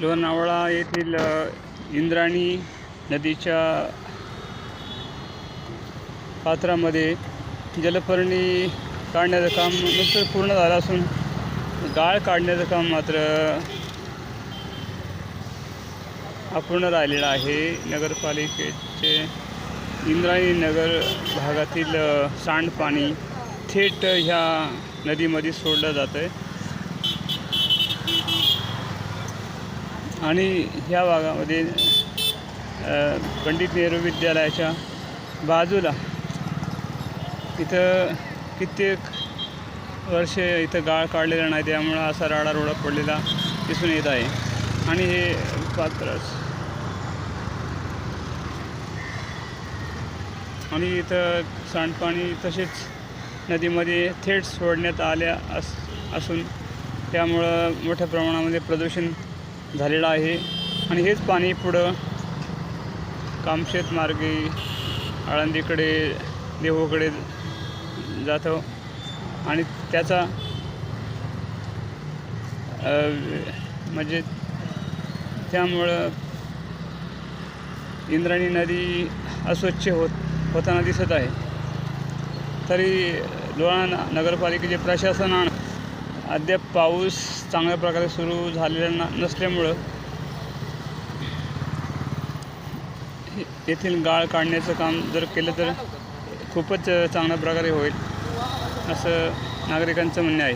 लोणावळा येथील इंद्राणी नदीच्या पात्रामध्ये जलपर्णी काढण्याचं काम नुकतंच पूर्ण झालं असून गाळ काढण्याचं काम मात्र अपूर्ण राहिलेलं आहे. नगरपालिकेचे इंद्रायणी नगर भागातील सांडपाणी थेट ह्या नदीमध्ये सोडलं जातं आहे आणि ह्या भागामध्ये पंडित नेहरू विद्यालयाच्या बाजूला इथं कित्येक वर्षे इथं गाळ काढलेला नाही त्यामुळं असा राडा रोडा पडलेला दिसून येत आहे. आणि हे पात्र आणि इथं सांडपाणी तसेच नदीमध्ये थेट सोडण्यात आल्या अस असून त्यामुळं मोठ्या प्रमाणामध्ये प्रदूषण झालेलं आहे. आणि हेच पाणी पुढं कामशेत मार्गे आळंदीकडे देहूकडे जातं. आणि त्याचा म्हणजे त्यामुळं इंद्राणी नदी अस्वच्छ होत होताना दिसत आहे. तरी लोळा न- नगरपालिकेचे प्रशासन अद्याप पाऊस चांगल्या प्रकारे सुरू झालेला न नसल्यामुळं येथील गाळ काढण्याचं काम जर केलं तर खूपच चांगल्या प्रकारे होईल असं नागरिकांचं म्हणणे आहे.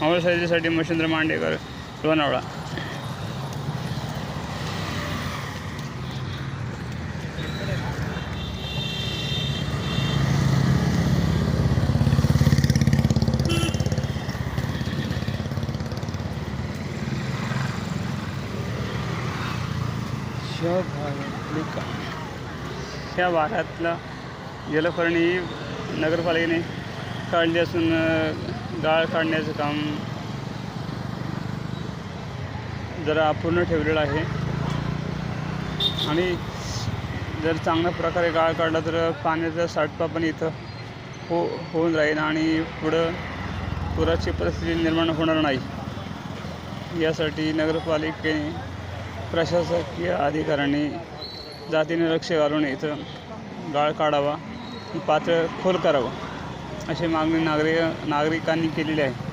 मावळ साहित्यासाठी मच्छिंद्र मांडेकर लोणावळा. ह्या ह्या भागातला जलपर्णी नगरपालिकेने काढली असून गाळ काढण्याचं काम जरा अपूर्ण ठेवलेलं आहे. आणि जर चांगल्या प्रकारे गाळ काढला तर पाण्याचा साठपा पण इथं हो होऊन राहील आणि पुढं पुराची परिस्थिती निर्माण होणार नाही. यासाठी नगरपालिकेने प्रशासकीय अधिकाऱ्यांनी जातीने लक्ष घालून इथं गाळ काढावा पात्र खोल करावं अशी मागणी नागरिक नागरिकांनी केलेली आहे.